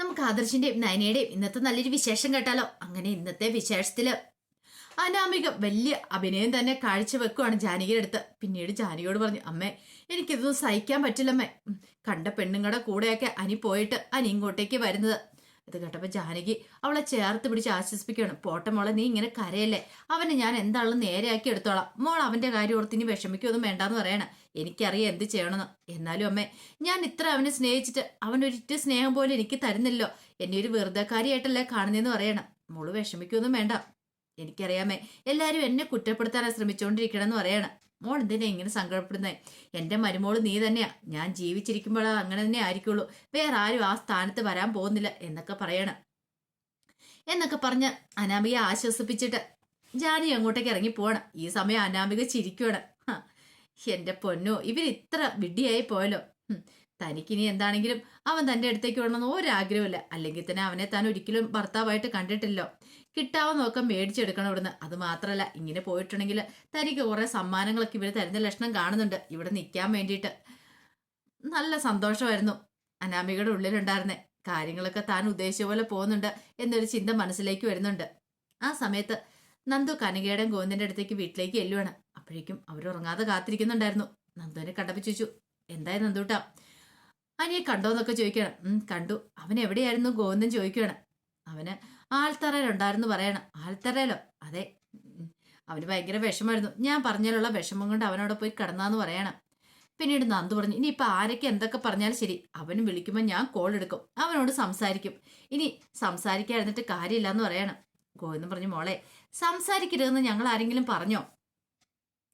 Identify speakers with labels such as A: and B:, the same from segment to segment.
A: നമുക്ക് ആദർശിന്റെയും നയനയുടെയും ഇന്നത്തെ നല്ലൊരു വിശേഷം കേട്ടാലോ? അങ്ങനെ ഇന്നത്തെ വിശേഷത്തിൽ അനാമിക വലിയ അഭിനയം തന്നെ കാഴ്ചവെക്കുവാണ് ജാനകിയുടെ അടുത്ത്. പിന്നീട് ജാനകിയോട് പറഞ്ഞു അമ്മേ എനിക്കിതൊന്നും സഹിക്കാൻ പറ്റില്ലമ്മേ. കണ്ട പെണ്ണുങ്ങളുടെ കൂടെയൊക്കെ അനി പോയിട്ട് അനി ഇങ്ങോട്ടേക്ക് വരുന്നത്. ഇത് കേട്ടപ്പോൾ ജാനകി അവളെ ചേർത്ത് പിടിച്ച് ആശ്വസിപ്പിക്കുകയാണ്. പോട്ടെ മോളെ നീ ഇങ്ങനെ കരയല്ലേ? അവനെ ഞാൻ എന്താണെന്ന് നേരെയാക്കി എടുത്തോളാം. മോൾ അവന്റെ കാര്യം ഓർത്ത് ഇനി വിഷമിക്കൊന്നും വേണ്ടാന്ന് പറയണം. എനിക്കറിയാം എന്ത് ചെയ്യണമെന്ന്. എന്നാലും അമ്മേ ഞാൻ ഇത്ര അവനെ സ്നേഹിച്ചിട്ട് അവനൊരിറ്റ സ്നേഹം പോലും എനിക്ക് തരുന്നില്ലോ എന്നെ ഒരു വെറുതെക്കാരിയായിട്ടല്ലേ കാണുന്നതെന്ന് പറയണം. മോൾ വിഷമിക്കൊന്നും വേണ്ട. എനിക്കറിയാമേ എല്ലാരും എന്നെ കുറ്റപ്പെടുത്താനാ ശ്രമിച്ചുകൊണ്ടിരിക്കണമെന്ന് പറയണം. മോൾ എന്തിനാ ഇങ്ങനെ സങ്കടപ്പെടുന്നേ? എന്റെ മരുമോൾ നീ തന്നെയാ. ഞാൻ ജീവിച്ചിരിക്കുമ്പോഴാ അങ്ങനെ തന്നെ ആയിരിക്കുള്ളൂ. വേറെ ആരും ആ സ്ഥാനത്ത് വരാൻ പോകുന്നില്ല എന്നൊക്കെ പറയണം. എന്നൊക്കെ പറഞ്ഞ് അനാമിക ആശ്വസിപ്പിച്ചിട്ട് ജാനി അങ്ങോട്ടേക്ക് ഇറങ്ങി പോകണം ഈ സമയം അനാമിക ചിരിക്കുവാണ്. ഹ, എന്റെ പൊന്നോ ഇവർ ഇത്ര വിഡ്ഢിയായി പോയല്ലോ. തനിക്കിനി എന്താണെങ്കിലും അവൻ തന്റെ അടുത്തേക്ക് വേണമെന്ന് ഒരാഗ്രഹമില്ല. അല്ലെങ്കിൽ തന്നെ അവനെ താൻ ഒരിക്കലും ഭർത്താവായിട്ട് കണ്ടിട്ടില്ലോ. കിട്ടാവുന്ന നോക്കം മേടിച്ചെടുക്കണം ഇവിടുന്ന്. അത് മാത്രമല്ല ഇങ്ങനെ പോയിട്ടുണ്ടെങ്കിൽ തനിക്ക് കുറെ സമ്മാനങ്ങളൊക്കെ ഇവർ തരുന്ന ലക്ഷണം കാണുന്നുണ്ട്. ഇവിടെ നിൽക്കാൻ വേണ്ടിയിട്ട്. നല്ല സന്തോഷമായിരുന്നു അനാമികയുടെ ഉള്ളിലുണ്ടായിരുന്നേ. കാര്യങ്ങളൊക്കെ താൻ ഉദ്ദേശിച്ച പോലെ പോകുന്നുണ്ട് എന്നൊരു ചിന്ത മനസ്സിലേക്ക് വരുന്നുണ്ട്. ആ സമയത്ത് നന്ദു കനകയുടെ ഗോവിന്ദന്റെ അടുത്തേക്ക് വീട്ടിലേക്ക് എല്ലുവാണ് അപ്പോഴേക്കും അവർ ഉറങ്ങാതെ കാത്തിരിക്കുന്നുണ്ടായിരുന്നു. നന്ദുവിനെ കണ്ടപ്പോ ചോദിച്ചു എന്തായി നന്ദൂട്ടാ? അനിയെ കണ്ടോന്നൊക്കെ ചോദിക്കണം കണ്ടു. അവൻ എവിടെയായിരുന്നു? ഗോവിന്ദൻ ചോദിക്കുകയാണ്. അവന് ആൽത്തറയിലുണ്ടായിരുന്നു പറയണം. ആൽത്തറയിലോ അതെ. അവന് ഭയങ്കര വിഷമായിരുന്നു ഞാൻ പറഞ്ഞാലുള്ള വിഷമം കൊണ്ട് അവനോട് പോയി കിടന്നാന്ന് പറയണം. പിന്നീട് നന്ദു പറഞ്ഞു ഇനി ഇപ്പൊ ആരൊക്കെ എന്തൊക്കെ പറഞ്ഞാലും ശരി. അവനും വിളിക്കുമ്പോൾ ഞാൻ കോൾ എടുക്കും. അവനോട് സംസാരിക്കും. ഇനി സംസാരിക്കാതിരുന്നിട്ട് കാര്യമില്ല എന്ന് പറയണം. ഗോവിന്ദൻ പറഞ്ഞു മോളെ സംസാരിക്കരുതെന്ന് ഞങ്ങൾ ആരെങ്കിലും പറഞ്ഞോ?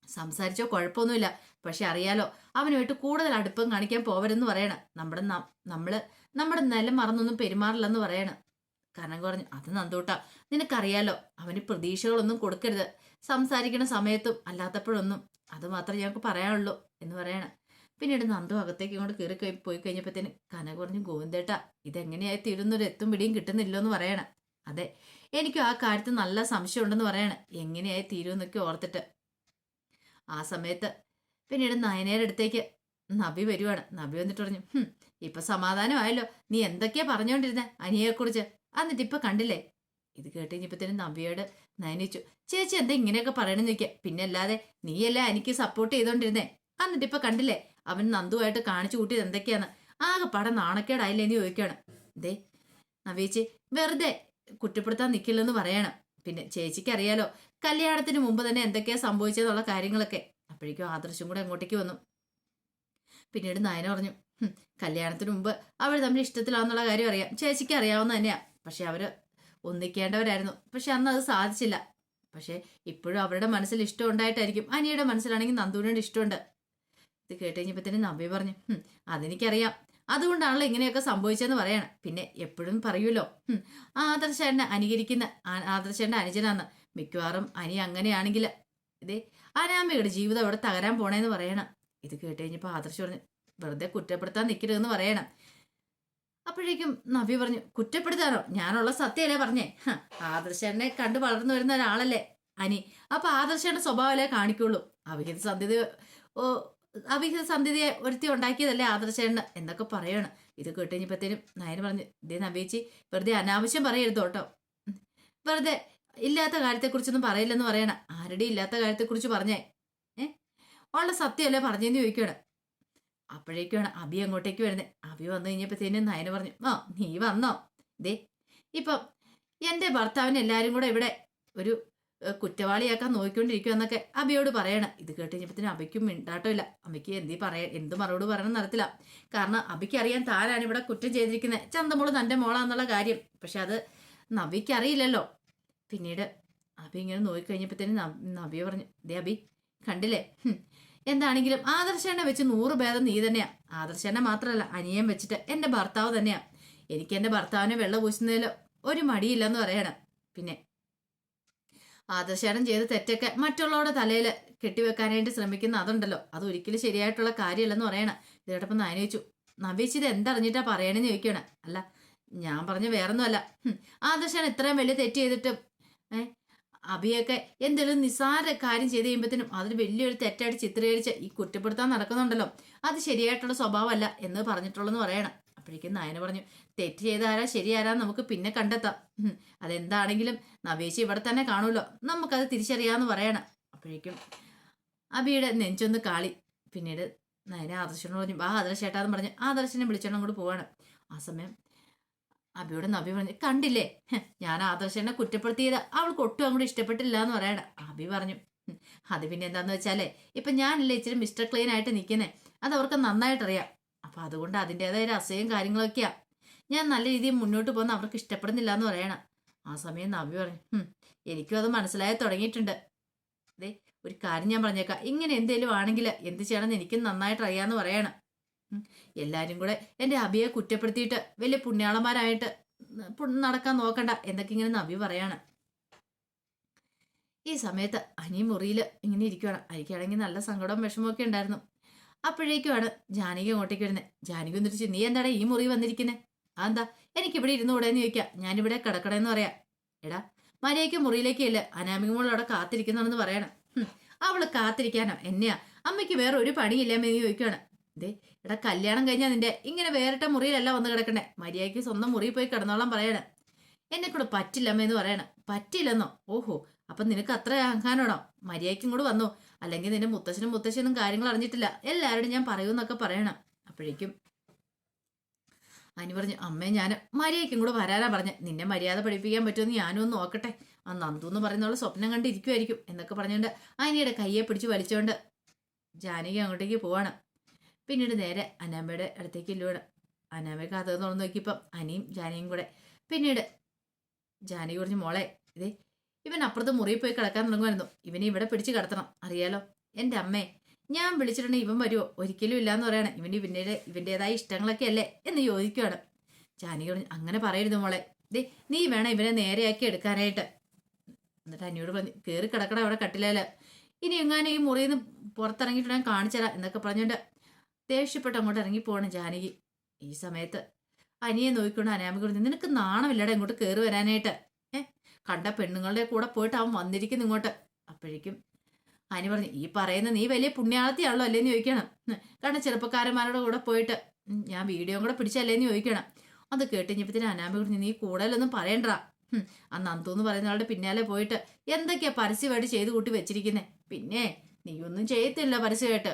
A: സംസാരിച്ചോ കുഴപ്പമൊന്നുമില്ല. പക്ഷെ അറിയാലോ അവനുമായിട്ട് കൂടുതൽ അടുപ്പം കാണിക്കാൻ പോവരെന്ന് പറയണം. നമ്മുടെ നമ്മൾ നമ്മുടെ നിലം മറന്നൊന്നും പെരുമാറില്ലെന്ന് പറയണം. കാരണം പറഞ്ഞു അത് നന്ദൂട്ടാ നിനക്കറിയാലോ അവന് പ്രതീക്ഷകളൊന്നും കൊടുക്കരുത്. സംസാരിക്കണ സമയത്തും അല്ലാത്തപ്പോഴൊന്നും അത് മാത്രമേ ഞങ്ങൾക്ക് പറയാനുള്ളൂ എന്ന് പറയണം. പിന്നീട് നന്ദു അകത്തേക്ക് ഇങ്ങോട്ട് കയറി കഴി- പോയി കഴിഞ്ഞപ്പോഴത്തേന് കനക പറഞ്ഞു ഗോവിന്ദേട്ട ഇതെങ്ങനെയായി തീരുന്നൊരു എത്തും പിടിയും കിട്ടുന്നില്ലോ എന്ന് പറയണം. അതെ എനിക്കും ആ കാര്യത്തിൽ നല്ല സംശയം ഉണ്ടെന്ന് പറയണം. എങ്ങനെയായി തീരുമെന്നൊക്കെ ഓർത്തിട്ട്. ആ സമയത്ത് പിന്നീട് നയനേരടുത്തേക്ക് നബി വരുവാണ്. നബി വന്നിട്ട് പറഞ്ഞു "ഹും, ഇപ്പൊ സമാധാനമായല്ലോ. നീ എന്തൊക്കെയാ പറഞ്ഞോണ്ടിരുന്നെ അനിയെക്കുറിച്ച് എന്നിട്ട് ഇപ്പൊ കണ്ടില്ലേ? ഇത് കേട്ട് നബിയോട് നയനിച്ചു ചേച്ചി എന്താ ഇങ്ങനെയൊക്കെ പറയണെന്ന് ചോദിക്കുക പിന്നെ അല്ലാതെ നീയല്ലേ എനിക്ക് സപ്പോർട്ട് ചെയ്തോണ്ടിരുന്നേ? എന്നിട്ട് ഇപ്പൊ കണ്ടില്ലേ? അവൻ നന്ദുവായിട്ട് കാണിച്ചു കൂട്ടിയത് എന്തൊക്കെയാന്ന്? ആകെ പടം നാണക്കേടായില്ലേ എന്ന് ചോദിക്കുകയാണ് ദേ നവീച്ചി വെറുതെ കുറ്റപ്പെടുത്താൻ നിൽക്കില്ലെന്ന് പറയണം. പിന്നെ ചേച്ചിക്ക് അറിയാലോ കല്യാണത്തിന് മുമ്പ് തന്നെ എന്തൊക്കെയാ സംഭവിച്ചതെന്നുള്ള കാര്യങ്ങളൊക്കെ. അപ്പോഴേക്കും ആദർശം കൂടെ അങ്ങോട്ടേക്ക് വന്നു. പിന്നീട് നയന പറഞ്ഞു കല്യാണത്തിന് മുമ്പ് അവർ തമ്മിൽ ഇഷ്ടത്തിലാണെന്നുള്ള കാര്യം അറിയാം. ചേച്ചിക്ക് അറിയാവുന്ന തന്നെയാ. പക്ഷെ അവർ ഒന്നിക്കേണ്ടവരായിരുന്നു. പക്ഷെ അന്ന് അത് സാധിച്ചില്ല. പക്ഷെ ഇപ്പോഴും അവരുടെ മനസ്സിൽ ഇഷ്ടം ഉണ്ടായിട്ടായിരിക്കും അനിയുടെ മനസ്സിലാണെങ്കിൽ നന്ദുവിനോട് ഇഷ്ടമുണ്ട്. ഇത് കേട്ട് തന്നെ നമ്പി പറഞ്ഞു "ഹും, അതെനിക്കറിയാം. അതുകൊണ്ടാണല്ലോ ഇങ്ങനെയൊക്കെ സംഭവിച്ചതെന്ന് പറയണം. പിന്നെ എപ്പോഴും പറയൂലോ "ഹും, ആദർശേട്ടനെ അനുകരിക്കുന്ന ആ- ആദർശേട്ടന്റെ അനുജനാന്ന്. മിക്കവാറും അനി അങ്ങനെയാണെങ്കിൽ ഇതേ അനാമയുടെ ജീവിതം അവിടെ തകരാൻ പോണേന്ന് പറയണം. ഇത് കേട്ട് കഴിഞ്ഞപ്പോൾ ആദർശ് പറഞ്ഞു വെറുതെ കുറ്റപ്പെടുത്താൻ നിൽക്കരുതെന്ന് പറയണം. അപ്പോഴേക്കും നബി പറഞ്ഞു കുറ്റപ്പെടുത്താനോ? ഞാനുള്ള സത്യമല്ലേ പറഞ്ഞേ? ആദർശനെ കണ്ടു വളർന്നു വരുന്ന ഒരാളല്ലേ അനി. അപ്പൊ ആദർശന്റെ സ്വഭാവമല്ലേ കാണിക്കുള്ളൂ. അവിഹിത സന്ധ്യത ഓ അവിഹിത സന്ധ്യതയെ ഒരുത്തി ഉണ്ടാക്കിയതല്ലേ ആദർശേണ് എന്നൊക്കെ പറയണം. ഇത് കേട്ട് കഴിഞ്ഞപ്പോഴത്തേനും നയന് പറഞ്ഞു ഇതേ നബീച്ചി വെറുതെ അനാവശ്യം പറയരുത് കേട്ടോ. വെറുതെ ഇല്ലാത്ത കാര്യത്തെക്കുറിച്ചൊന്നും പറയില്ലെന്ന് പറയണം. ആരുടെ ഇല്ലാത്ത കാര്യത്തെക്കുറിച്ച് പറഞ്ഞേ ഉള്ള സത്യമല്ലേ പറഞ്ഞെന്ന് ചോദിക്കുകയാണ് അപ്പോഴേക്കാണ് അബി അങ്ങോട്ടേക്ക് വരുന്നത്. അബി വന്നു കഴിഞ്ഞപ്പോഴത്തേനും നയന പറഞ്ഞു ആ നീ വന്നോ. ദേ ഇപ്പം എന്റെ ഭർത്താവിന് എല്ലാവരും കൂടെ ഇവിടെ ഒരു കുറ്റവാളിയാക്കാൻ നോക്കിക്കൊണ്ടിരിക്കുക എന്നൊക്കെ അബിയോട് പറയണം. ഇത് കേട്ട് കഴിഞ്ഞപ്പോഴത്തേനും അബിക്കും മിണ്ടാട്ടോ ഇല്ല അമ്മയ്ക്ക് എന്ത് പറയാ എന്ത് മറുപടി പറയണം നടത്തില്ല കാരണം അബിക്ക് അറിയാൻ താനാണ് ഇവിടെ കുറ്റം ചെയ്തിരിക്കുന്നത് ചന്തമോൾ തന്റെ മോളാന്നുള്ള കാര്യം. പക്ഷെ അത് നബിക്ക് അറിയില്ലല്ലോ പിന്നീട് അബി ഇങ്ങനെ നോക്കിക്കഴിഞ്ഞപ്പോഴത്തേനും നബിയെ പറഞ്ഞു ദേ അബി കണ്ടില്ലേ. എന്താണെങ്കിലും ആദർശനെ വെച്ച് നൂറ് ഭേദം നീ തന്നെയാ. ആദർശനെ മാത്രമല്ല അനിയൻ വെച്ചിട്ട് എന്റെ ഭർത്താവ് തന്നെയാ. എനിക്ക് എന്റെ ഭർത്താവിനെ വെള്ളം പൂശുന്നതിൽ ഒരു മടിയില്ലെന്ന് പറയണം. പിന്നെ ആദർശനം ചെയ്ത തെറ്റൊക്കെ മറ്റുള്ളവരുടെ തലയിൽ കെട്ടിവെക്കാനായിട്ട് ശ്രമിക്കുന്ന അതുണ്ടല്ലോ. അത് ഒരിക്കലും ശരിയായിട്ടുള്ള കാര്യമല്ലെന്ന് പറയണം. ഇതോടൊപ്പം നാനി ചോദിച്ചു നബീച്ച് ഇത് എന്തറിഞ്ഞിട്ടാ പറയണെന്ന് ചോദിക്കണം അല്ല ഞാൻ പറഞ്ഞ വേറൊന്നുമല്ല. അല്ല ആദർശൻ ഇത്രയും വലിയ തെറ്റ് ചെയ്തിട്ട് ഏ അഭിയൊക്കെ എന്തെങ്കിലും നിസ്സാര കാര്യം ചെയ്ത് കഴിയുമ്പോഴത്തേനും അതിന് വലിയൊരു തെറ്റായിട്ട് ചിത്രീകരിച്ച് ഈ കുറ്റപ്പെടുത്താൻ നടക്കുന്നുണ്ടല്ലോ. അത് ശരിയായിട്ടുള്ള സ്വഭാവമല്ല എന്ന് പറഞ്ഞിട്ടുള്ളെന്ന് പറയണം. അപ്പോഴേക്കും നായന പറഞ്ഞു തെറ്റ് ചെയ്താരാ ശരിയാരാ നമുക്ക് പിന്നെ കണ്ടെത്താം. അതെന്താണെങ്കിലും നവേശി ഇവിടെ തന്നെ കാണുമല്ലോ. നമുക്കത് തിരിച്ചറിയാന്ന് പറയണം. അപ്പോഴേക്കും അബിയുടെ നെഞ്ചൊന്ന് കാളി. പിന്നീട് നയന ആദർശനോട് പറഞ്ഞു ആ ആദർശേട്ടാന്ന് പറഞ്ഞു ആദർശനെ വിളിച്ചോണ്ട് അങ്ങോട്ട് പോവാണ്. ആ സമയം അബിയോട് നബി പറഞ്ഞു കണ്ടില്ലേ? ഞാൻ ആദർശനെ കുറ്റപ്പെടുത്തിയത്. അവൾക്ക് ഒട്ടും അങ്ങോട്ട് ഇഷ്ടപ്പെട്ടില്ല എന്ന് പറയണ. അബി പറഞ്ഞു "ഉം, അത് പിന്നെ എന്താന്ന് വെച്ചാലേ ഇപ്പൊ ഞാനല്ലേ ഇച്ചിരി മിസ്റ്റർ ക്ലീൻ ആയിട്ട് നിൽക്കുന്നേ അത് അവർക്ക് നന്നായിട്ടറിയാം. അപ്പൊ അതുകൊണ്ട് അതിന്റെതായ ഒരു അസഹ്യം കാര്യങ്ങളൊക്കെയാ. ഞാൻ നല്ല രീതിയിൽ മുന്നോട്ട് പോകുന്ന അവർക്ക് ഇഷ്ടപ്പെടുന്നില്ല എന്ന് പറയണം. ആ സമയം നബി പറഞ്ഞു എനിക്കും അത് മനസ്സിലായി തുടങ്ങിയിട്ടുണ്ട്. അതെ ഒരു കാര്യം ഞാൻ പറഞ്ഞേക്കാം. ഇങ്ങനെ എന്തേലും ആണെങ്കിൽ എന്ത് ചെയ്യണമെന്ന് എനിക്കും നന്നായിട്ട് അറിയാന്ന് പറയണം. എല്ലാരും കൂടെ എന്റെ അബിയെ കുറ്റപ്പെടുത്തിയിട്ട് വലിയ പുണ്യാളന്മാരായിട്ട് നടക്കാൻ നോക്കണ്ട എന്തൊക്കെ ഇങ്ങനെ നബി പറയാണ്. ഈ സമയത്ത് അനി മുറിയിൽ ഇങ്ങനെ ഇരിക്കുവാണ്. അനിക്കാണെങ്കിൽ നല്ല സങ്കടവും വിഷമമൊക്കെ ഉണ്ടായിരുന്നു. അപ്പോഴേക്കുമാണ് ജാനകി അങ്ങോട്ടേക്ക് വരുന്നത് ജാനകി എന്നിട്ട് നീ എന്താടാ ഈ മുറി വന്നിരിക്കുന്നത് അതെന്താ? എനിക്കിവിടെ ഇരുന്ന് എന്ന് ചോദിക്കാം. ഞാനിവിടെ കിടക്കണമെന്ന് പറയാം. എടാ മര്യാദയ്ക്ക് മുറിയിലേക്ക് അനാമിക മോൾ അവിടെ കാത്തിരിക്കുന്നാണെന്ന് പറയണം. അവൾ കാത്തിരിക്കാനോ? എന്നെയാ? അമ്മയ്ക്ക് വേറെ ഒരു പണിയില്ലാമെന്ന് ചോദിക്കുകയാണ് ദേ എടാ കല്യാണം കഴിഞ്ഞാൽ നിന്റെ ഇങ്ങനെ വേറിട്ട മുറിയിലല്ല വന്ന് കിടക്കണേ. മര്യാദയ്ക്ക് സ്വന്തം മുറിയിൽ പോയി കിടന്നോളാം പറയണേ. എന്നെ കൂടെ പറ്റില്ലമ്മ എന്ന് പറയണേ. പറ്റില്ലെന്നോ ഓഹോ അപ്പൊ നിനക്ക് അത്ര അഹങ്കാനാണോ മര്യാദയ്ക്കും കൂടെ വന്നോ? അല്ലെങ്കിൽ നിന്റെ മുത്തശ്ശനും മുത്തശ്ശനും കാര്യങ്ങൾ അറിഞ്ഞിട്ടില്ല. എല്ലാവരോടും ഞാൻ പറയൂന്നൊക്കെ പറയണം. അപ്പോഴേക്കും അനി പറഞ്ഞു അമ്മേ ഞാൻ മര്യാദയ്ക്കും കൂടെ വരാനാ പറഞ്ഞ. നിന്നെ മര്യാദ പഠിപ്പിക്കാൻ പറ്റുമെന്ന് ഞാനും ഒന്ന് നോക്കട്ടെ. ആ നന്ദു എന്ന് പറയുന്നവൾ സ്വപ്നം കണ്ടിരിക്കുമായിരിക്കും എന്നൊക്കെ പറഞ്ഞുകൊണ്ട് അനിയുടെ കയ്യെ പിടിച്ച് വലിച്ചുകൊണ്ട് ജാനകി അങ്ങോട്ടേക്ക് പോവാണ്. പിന്നീട് നേരെ അനാമയുടെ അടുത്തേക്ക് ലൂടെ അനാമയ്ക്ക് കഥ തുറന്നു നോക്കിയപ്പം അനിയും ജാനിയും കൂടെ. പിന്നീട് ജാനി പറഞ്ഞു മോളെ ഇതേ ഇവൻ അപ്പുറത്ത് മുറിയിൽ പോയി കിടക്കാൻ തുടങ്ങുമായിരുന്നു. ഇവനെ ഇവിടെ പിടിച്ച് കിടത്തണം. അറിയാലോ? എന്റെ അമ്മേ ഞാൻ വിളിച്ചിട്ടുണ്ടെങ്കിൽ ഇവൻ വരുമോ ഒരിക്കലും ഇല്ലാന്ന് പറയണം. ഇവന് ഇവന്റെ ഇവന്റെതായ ഇഷ്ടങ്ങളൊക്കെ അല്ലേ? എന്ന് ചോദിക്കുകയാണ് ജാനി പറഞ്ഞു അങ്ങനെ പറയരുത് മോളെ. ദേ നീ വേണം ഇവനെ നേരെയാക്കി എടുക്കാനായിട്ട്. എന്നിട്ട് അനിയോട് പറഞ്ഞു കയറി കിടക്കണം അവിടെ കട്ടിലേൽ. ഇനി എങ്ങാനും ഈ മുറിയിൽ നിന്ന് പുറത്തിറങ്ങിയിട്ട് ഞാൻ എന്നൊക്കെ പറഞ്ഞുകൊണ്ട് ദേഷ്യപ്പെട്ട് അങ്ങോട്ട് ഇറങ്ങി പോവാണ് ജാനകി. ഈ സമയത്ത് അനിയെ നോക്കിക്കൊണ്ട് അനാമിക പറഞ്ഞു നിനക്ക് നാണമില്ലടാ ഇങ്ങോട്ട് കയറി വരാനായിട്ട്. ഏ കണ്ട പെണ്ണുങ്ങളുടെ കൂടെ പോയിട്ട് അവൻ വന്നിരിക്കുന്നു ഇങ്ങോട്ട്. അപ്പോഴേക്കും അനി പറഞ്ഞു ഈ പറയുന്ന നീ വലിയ പുണ്യാളത്തിയാണല്ലോ അല്ലേന്ന് ചോദിക്കണം. കാരണം ചെറുപ്പക്കാരന്മാരുടെ കൂടെ പോയിട്ട് ഞാൻ വീഡിയോ കൂടെ പിടിച്ചല്ലേന്ന് ചോദിക്കണം. അത് കേട്ടുകഴിഞ്ഞപ്പത്തിന് അനാമിക പറഞ്ഞു നീ കൂടുതലൊന്നും പറയണ്ട. ആ നന്ദു എന്ന് പറയുന്ന ആളുടെ പിന്നാലെ പോയിട്ട് എന്തൊക്കെയാ പരസ്യമായിട്ട് ചെയ്ത് കൂട്ടി വെച്ചിരിക്കുന്നേ? പിന്നെ ഒന്നും ചെയ്യത്തില്ല പരസ്യമായിട്ട്.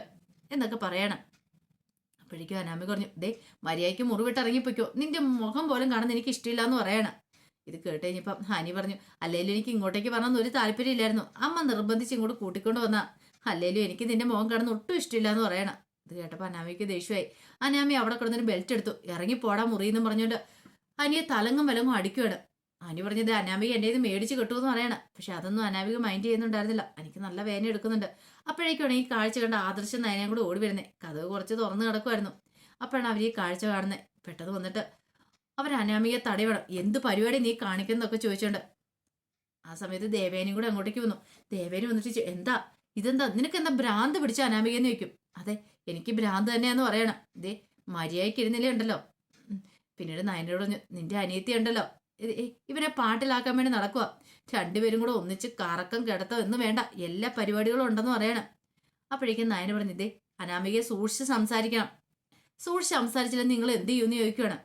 A: എന്നൊക്കെ പറയണം. അപ്പോഴേക്കും അനാമി പറഞ്ഞു ദേ മര്യാദയ്ക്ക് മുറിവിട്ട് ഇറങ്ങിപ്പോയിക്കോ. നിന്റെ മുഖം പോലും കാണുന്ന എനിക്ക് ഇഷ്ടമില്ല എന്ന് പറയണം. ഇത് കേട്ട് കഴിഞ്ഞപ്പം ഹനി പറഞ്ഞു അല്ലേലും എനിക്ക് ഇങ്ങോട്ടേക്ക് പറഞ്ഞൊന്നും ഒരു താല്പര്യമില്ലായിരുന്നു അമ്മ നിർബന്ധിച്ച് ഇങ്ങോട്ട് കൂട്ടിക്കൊണ്ട് വന്നാ. അല്ലേലും എനിക്ക് നിന്റെ മുഖം കാണുന്ന ഒട്ടും ഇഷ്ടമില്ല എന്ന് പറയണം. ഇത് കേട്ടപ്പോൾ അനാമിക്ക് ദേഷ്യമായി. അനാമി അവിടെ കിടന്നൊരു ബെൽറ്റ് എടുത്തു. ഇറങ്ങി പോടാ മുറിയെന്ന് പറഞ്ഞുകൊണ്ട് അനിയെ തലങ്ങും വിലങ്ങും അടിക്കുവാണ്. അനി പറഞ്ഞത് അനാമിക എന്റെ ഇത് മേടിച്ച് കിട്ടുമെന്ന് പറയണം. പക്ഷെ അതൊന്നും അനാമിക മൈൻഡ് ചെയ്യുന്നുണ്ടായിരുന്നില്ല. എനിക്ക് നല്ല വേദന എടുക്കുന്നുണ്ട്. അപ്പോഴേക്കാണ് ഈ കാഴ്ച കണ്ട ആദർശം നയനയും കൂടെ ഓടി വരുന്നത് കഥവ് കുറച്ച് തുറന്നു കിടക്കുമായിരുന്നു അപ്പോഴാണ് അവർ ഈ കാഴ്ച കാണുന്നത് പെട്ടെന്ന് വന്നിട്ട് അവർ അനാമികയെ തടയണം. എന്ത് പരിപാടി നീ കാണിക്കുന്നതൊക്കെ ചോദിച്ചുണ്ട്. ആ സമയത്ത് ദേവേനയും കൂടെ അങ്ങോട്ടേക്ക് വന്നു. ദേവേനി വന്നിട്ട് എന്താ? ഇതെന്താ? നിനക്ക് എന്താ ഭ്രാന്ത് പിടിച്ച അനാമികയെന്ന് ചോദിക്കും. അതെ എനിക്ക് ഭ്രാന്ത് തന്നെയാന്ന് പറയണം. ഇതേ മര്യാദയ്ക്ക് ഇരുന്നില്ലേ ഉണ്ടല്ലോ. പിന്നീട് നയനോട് പറഞ്ഞു നിന്റെ അനിയത്തി ഉണ്ടല്ലോ ഇവനെ പാട്ടിലാക്കാൻ വേണ്ടി നടക്കുക രണ്ടുപേരും കൂടെ ഒന്നിച്ച് കറക്കം കിടത്തോ എന്ന് വേണ്ട. എല്ലാ പരിപാടികളും ഉണ്ടെന്ന് പറയണം. അപ്പോഴേക്കും നയന പറഞ്ഞു അനാമികയെ സൂക്ഷിച്ച് സംസാരിക്കണം. സൂക്ഷിച്ച് സംസാരിച്ചില്ല നിങ്ങൾ എന്ത് ചെയ്യുമെന്ന് ചോദിക്കുകയാണ്.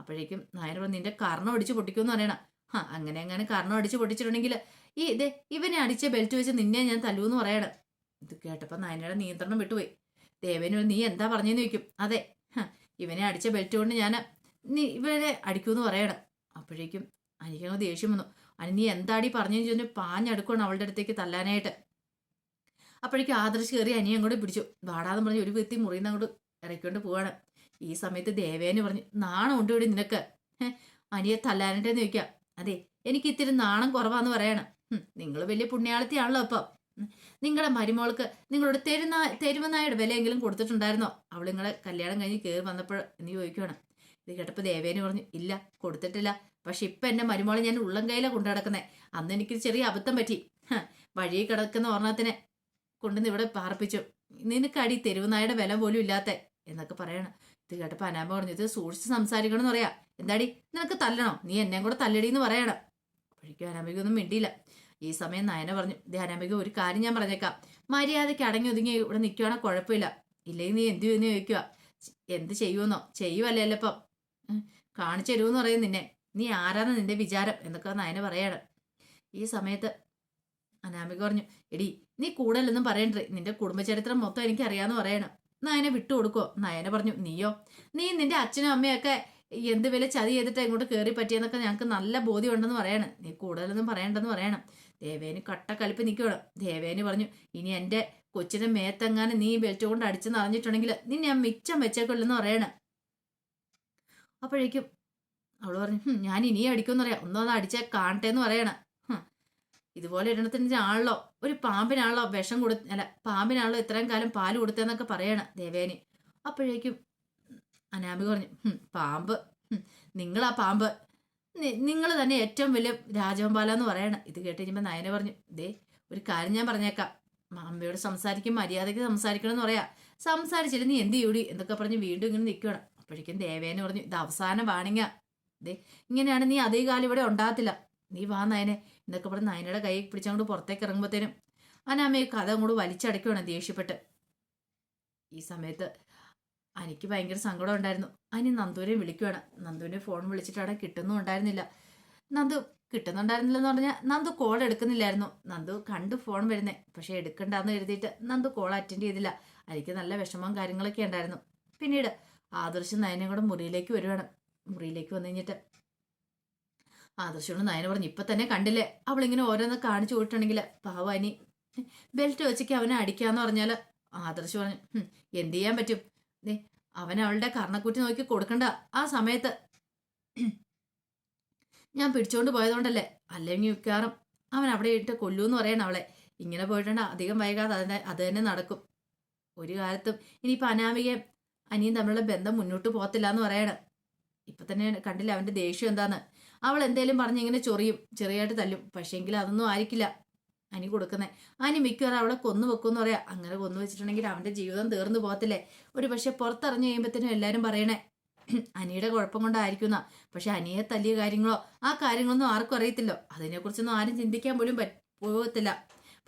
A: അപ്പോഴേക്കും നായന പറഞ്ഞു നിന്റെ കർണം അടിച്ച് പൊട്ടിക്കുമെന്ന് പറയണം. ആ അങ്ങനെ അങ്ങനെ കർണം അടിച്ച് പൊട്ടിച്ചിട്ടുണ്ടെങ്കിൽ ഈ ഇതേ ഇവനെ അടിച്ച ബെൽറ്റ് വെച്ച് നിന്നെ ഞാൻ തല്ലൂന്ന് പറയണം. ഇത് കേട്ടപ്പോൾ നായനയുടെ നിയന്ത്രണം വിട്ടുപോയി. ദേവേനു നീ എന്താ പറഞ്ഞെന്ന് ചോദിക്കും? അതെ ഇവനെ അടിച്ച ബെൽറ്റ് കൊണ്ട് ഞാൻ നീ ഇവനെ അടിക്കൂന്ന് പറയണം. അപ്പോഴേക്കും അനിക്കങ്ങ് ദേഷ്യം വന്നു. അനി നീ എന്താടി പറഞ്ഞെന്ന് ചോദിച്ചു പാഞ്ഞടുക്കണം അവളുടെ അടുത്തേക്ക് തല്ലാനായിട്ട്. അപ്പോഴേക്കും ആദർശ് കയറി അനിയെ അങ്ങോട്ട് പിടിച്ചു. വാടാന്ന് പറഞ്ഞ് ഒരു വ്യക്തി മുറിയിൽ നിന്ന് അങ്ങോട്ട് ഇറക്കിക്കൊണ്ട് പോവാണ്. ഈ സമയത്ത് ദേവേന് പറഞ്ഞു നാണം ഉണ്ട് ഇവിടെ നിനക്ക്. അനിയെ തല്ലാനായിട്ടെന്ന് ചോദിക്കാം അതെ എനിക്ക് ഇത്തിരി നാണം കുറവാന്ന് പറയണം. നിങ്ങൾ വലിയ പുണ്യാളത്തിയാണല്ലോ അപ്പം. നിങ്ങളുടെ മരുമോൾക്ക് നിങ്ങളോട് തെരുന്ന തെരുവനായുടെ വിലയെങ്കിലും കൊടുത്തിട്ടുണ്ടായിരുന്നോ? അവൾ നിങ്ങളെ കല്യാണം കഴിഞ്ഞ് കയറി വന്നപ്പോൾ എന്ന് ചോദിക്കുകയാണ് ഇത് കേട്ടപ്പോൾ ദേവേനെ പറഞ്ഞു ഇല്ല കൊടുത്തിട്ടില്ല. പക്ഷെ ഇപ്പം എന്റെ മരുമോളെ ഞാൻ ഉള്ളം കയ്യിലാണ് കൊണ്ടു അന്ന് എനിക്ക് ചെറിയ അബദ്ധം പറ്റി. വഴി കിടക്കുന്ന ഓർണത്തിനെ കൊണ്ടുവന്ന് ഇവിടെ പാർപ്പിച്ചു. നിനക്കടി തെരുവുനായുടെ വില പോലും ഇല്ലാത്ത എന്നൊക്കെ പറയണം. ഇത് കേട്ടപ്പോൾ അനാമ പറഞ്ഞു ഇത് സൂക്ഷിച്ച് സംസാരിക്കണം എന്ന് പറയാ. എന്താടി? നിനക്ക് തല്ലണോ? നീ എന്നെ കൂടെ തല്ലടി എന്ന് പറയണം. അപ്പോഴേക്കും അനാമികൊന്നും മിണ്ടിയില്ല. ഈ സമയം നയന പറഞ്ഞു ദേ അനാമിക ഒരു കാര്യം ഞാൻ പറഞ്ഞേക്കാം. മര്യാദയ്ക്ക് അടങ്ങി ഒതുങ്ങി ഇവിടെ നിൽക്കുവാണെങ്കിൽ കുഴപ്പമില്ല. ഇല്ലെങ്കിൽ നീ എന്ത് ചെയ്യുമെന്ന് ചോദിക്കുക എന്ത് ചെയ്യുമെന്നോ? ചെയ്യുമല്ലേ ഉം, കാണിച്ചു തരുമെന്ന് പറയും നിന്നെ. നീ ആരാണ് നിന്റെ വിചാരം? എന്നൊക്കെ നയന പറയാണ്. ഈ സമയത്ത് അനാമിക പറഞ്ഞു എടി നീ കൂടുതലൊന്നും പറയണ്ടേ. നിന്റെ കുടുംബചരിത്രം മൊത്തം എനിക്ക് അറിയാന്ന് പറയണം നയനെ വിട്ടു കൊടുക്കോ നയന പറഞ്ഞു നീയോ? നീ നിന്റെ അച്ഛനും അമ്മയൊക്കെ എന്ത് വില ചതി ചെയ്തിട്ട് ഇങ്ങോട്ട് കയറി പറ്റിയെന്നൊക്കെ ഞങ്ങൾക്ക് നല്ല ബോധ്യമുണ്ടെന്ന് പറയണം. നീ കൂടുതലൊന്നും പറയണ്ടെന്ന് പറയണം. ദേവേന് കട്ട കലിപ്പ് നിൽക്കണം ദേവേന് പറഞ്ഞു ഇനി എന്റെ കൊച്ചിനെ മേത്തെങ്ങാനും നീ ബെൽറ്റ് കൊണ്ട് അടിച്ചെന്ന് അറിഞ്ഞിട്ടുണ്ടെങ്കിൽ നിന്നെ ഞാൻ മിച്ചം വെച്ചേക്കൊള്ളെന്ന് പറയണം. അപ്പോഴേക്കും അവൾ പറഞ്ഞു ഞാൻ ഇനിയും അടിക്കുമെന്ന് പറയാം ഒന്നൊന്ന് അടിച്ചാൽ കാണട്ടെ എന്ന് പറയണം ഇതുപോലെ ഇടണത്തിന് ആണല്ലോ ഒരു പാമ്പിനാണല്ലോ വിഷം കൊടു അല്ല പാമ്പിനാണല്ലോ ഇത്രയും കാലം പാൽ കൊടുത്തതെന്നൊക്കെ പറയണം ദേവേന്. അപ്പോഴേക്കും അനാമിക പറഞ്ഞു പാമ്പ്. നിങ്ങളാ പാമ്പ്. നിങ്ങൾ തന്നെ ഏറ്റവും വലിയ രാജവമ്പാല എന്ന് പറയണം. ഇത് കേട്ട് കഴിഞ്ഞപ്പോൾ നയന പറഞ്ഞു ദേ ഒരു കാര്യം ഞാൻ പറഞ്ഞേക്കാം. അമ്മയോട് സംസാരിക്കും മര്യാദയ്ക്ക് സംസാരിക്കണം എന്ന് പറയാ. സംസാരിച്ചില്ല നീ എന്ത് ചെയ്യൂടി? എന്നൊക്കെ പറഞ്ഞ് വീണ്ടും ഇങ്ങനെ നിൽക്കണം അപ്പോഴേക്കും ദേവേനെ പറഞ്ഞു ഇത് അവസാന വാണിങ്ങ ദേ ഇങ്ങനെയാണ് നീ അതേ കാലം ഇവിടെ ഉണ്ടാകത്തില്ല. നീ വാ നയനെ എന്നൊക്കെ പറഞ്ഞ് നയനയുടെ കൈ പിടിച്ചങ്ങോട്ട് പുറത്തേക്ക് ഇറങ്ങുമ്പോഴത്തേനും അനാമയെ കഥ അങ്ങോട്ട് വലിച്ചടക്കുവാണ് ദേഷ്യപ്പെട്ട്. ഈ സമയത്ത് അനിക്ക് ഭയങ്കര സങ്കടം ഉണ്ടായിരുന്നു. അനി നന്ദുവിനെ വിളിക്കുവാണ്. നന്ദുവിനെ ഫോൺ വിളിച്ചിട്ടാണ് കിട്ടുന്നും ഉണ്ടായിരുന്നില്ല. നന്ദു കിട്ടുന്നുണ്ടായിരുന്നില്ലെന്ന് പറഞ്ഞാൽ നന്ദു കോൾ എടുക്കുന്നില്ലായിരുന്നു. നന്ദു കണ്ടു ഫോൺ വരുന്നേ. പക്ഷെ എടുക്കണ്ടെന്ന് എഴുതിയിട്ട് നന്ദു കോൾ അറ്റൻഡ് ചെയ്തില്ല. അനിക്ക് നല്ല വിഷമവും കാര്യങ്ങളൊക്കെ ഉണ്ടായിരുന്നു. പിന്നീട് ആദർശം നയനെ കൂടെ മുറിയിലേക്ക് വരുവാണ്. മുറിയിലേക്ക് വന്നു കഴിഞ്ഞിട്ട് ആദർശോട് നയന പറഞ്ഞു ഇപ്പൊ തന്നെ കണ്ടില്ലേ? അവൾ ഇങ്ങനെ ഓരോന്ന് കാണിച്ചു പോയിട്ടുണ്ടെങ്കിൽ പാവാനി ബെൽറ്റ് വെച്ചേക്ക് അവനെ അടിക്കാന്ന് പറഞ്ഞാൽ ആദർശ് പറഞ്ഞു "ഹും, എന്ത് ചെയ്യാൻ പറ്റും? ദേ അവൻ അവളുടെ കർണക്കുറ്റി നോക്കി കൊടുക്കണ്ട. ആ സമയത്ത് ഞാൻ പിടിച്ചോണ്ട് പോയതുകൊണ്ടല്ലേ? അല്ലെങ്കിൽ മിക്കവാറും അവൻ അവിടെ ഇട്ട് കൊല്ലൂന്ന് പറയണം അവളെ. ഇങ്ങനെ പോയിട്ടുണ്ട് അധികം വൈകാതെ അതിനെ അത് തന്നെ നടക്കും. ഒരു കാലത്തും ഇനിയിപ്പോൾ അനാമികയും അനിയും തമ്മിലുള്ള ബന്ധം മുന്നോട്ട് പോകത്തില്ല എന്ന് പറയണം. ഇപ്പൊ തന്നെ കണ്ടില്ല അവന്റെ ദേഷ്യം എന്താന്ന്? അവൾ എന്തേലും പറഞ്ഞ് ഇങ്ങനെ ചൊറിയും ചെറിയായിട്ട് തല്ലും. പക്ഷേങ്കിൽ അതൊന്നും ആയിരിക്കില്ല. അനി കൊടുക്കുന്നേ. അനി മിക്കവാറും അവളെ കൊന്നു വെക്കുമെന്ന് പറയാ. അങ്ങനെ കൊന്നു വെച്ചിട്ടുണ്ടെങ്കിൽ അവന്റെ ജീവിതം തീർന്നു പോകത്തില്ലേ? ഒരു പക്ഷെ പുറത്തിറങ്ങി കഴിയുമ്പോഴത്തേനും എല്ലാവരും പറയണേ അനിയുടെ കുഴപ്പം കൊണ്ടായിരിക്കുന്ന. പക്ഷെ അനിയെ തല്ലിയ കാര്യങ്ങളോ ആ കാര്യങ്ങളൊന്നും ആർക്കും അറിയത്തില്ലോ. അതിനെക്കുറിച്ചൊന്നും ആരും ചിന്തിക്കാൻ പോലും പറ്റ പോകത്തില്ല.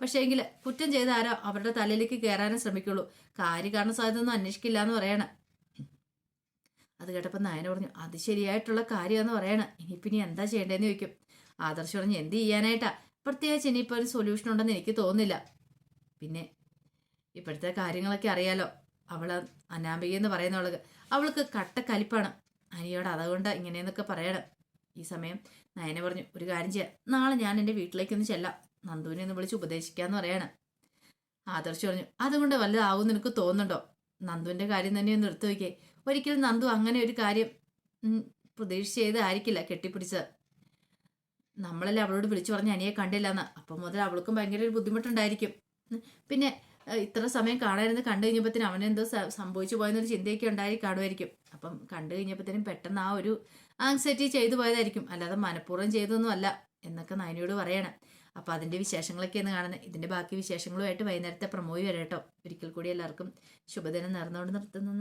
A: പക്ഷേ എങ്കിൽ കുറ്റം ചെയ്ത ആരോ അവരുടെ തലയിലേക്ക് കയറാനും ശ്രമിക്കുള്ളൂ. കാര്യകാരണ സാധ്യത ഒന്നും അന്വേഷിക്കില്ല എന്ന് പറയണേ. അത് കേട്ടപ്പോൾ നായന പറഞ്ഞു അത് ശരിയായിട്ടുള്ള കാര്യമെന്ന് പറയണേ. ഇനിയിപ്പം ഇനി എന്താ ചെയ്യേണ്ടതെന്ന് ചോദിക്കും. ആദർശ് പറഞ്ഞു എന്ത് ചെയ്യാനായിട്ടാ? പ്രത്യേകിച്ച് ഇനിയിപ്പോൾ ഒരു സൊല്യൂഷൻ ഉണ്ടെന്ന് എനിക്ക് തോന്നുന്നില്ല. പിന്നെ ഇപ്പോഴത്തെ കാര്യങ്ങളൊക്കെ അറിയാലോ. അവൾ അനാമിക എന്ന് പറയുന്നവൾക്ക് അവൾക്ക് കട്ട കലിപ്പാണ്. അനിയോട് അതുകൊണ്ട് ഇങ്ങനെയെന്നൊക്കെ പറയണം. ഈ സമയം നയന പറഞ്ഞു ഒരു കാര്യം ചെയ്യാം. നാളെ ഞാൻ എന്റെ വീട്ടിലേക്കൊന്ന് ചെല്ലാം. നന്ദുവിനെ ഒന്ന് വിളിച്ച് ഉപദേശിക്കാന്ന് പറയാണ്. ആദർശ് പറഞ്ഞു അതുകൊണ്ട് വല്ലതാവും നിനക്ക് തോന്നുന്നുണ്ടോ? നന്ദുവിന്റെ കാര്യം തന്നെ ഒന്ന് എടുത്തു വയ്ക്കേ ഒരിക്കലും നന്ദു അങ്ങനെ ഒരു കാര്യം പ്രതീക്ഷ ചെയ്തായിരിക്കില്ല കെട്ടിപ്പിടിച്ചത്. നമ്മളല്ലേ അവളോട് വിളിച്ചു പറഞ്ഞ് അനിയെ കണ്ടില്ല എന്ന് അപ്പം മുതൽ അവൾക്കും ഭയങ്കര ഒരു ബുദ്ധിമുട്ടുണ്ടായിരിക്കും. പിന്നെ ഇത്ര സമയം കാണാനിരുന്ന് കണ്ടു കഴിഞ്ഞപ്പോഴത്തേനും അവനെന്തോ സംഭവിച്ചു പോയെന്നൊരു ചിന്തയൊക്കെ ഉണ്ടായി കാണുമായിരിക്കും. അപ്പം കണ്ടു കഴിഞ്ഞപ്പോഴത്തേനും പെട്ടെന്ന് ആ ഒരു ആങ്സൈറ്റി ചെയ്തു പോയതായിരിക്കും. അല്ലാതെ മനഃപൂർവം ചെയ്തൊന്നും അല്ല എന്നൊക്കെ നയനിയോട് പറയണം. അപ്പം അതിന്റെ വിശേഷങ്ങളൊക്കെയാണ് കാണുന്നത് ഇതിന്റെ ബാക്കി വിശേഷങ്ങളുമായിട്ട് വൈകുന്നേരത്തെ പ്രമോയി വരാം കേട്ടോ. ഒരിക്കൽ കൂടി എല്ലാവർക്കും ശുഭദിനം നേർന്നുകൊണ്ട് നിർത്തുന്നു.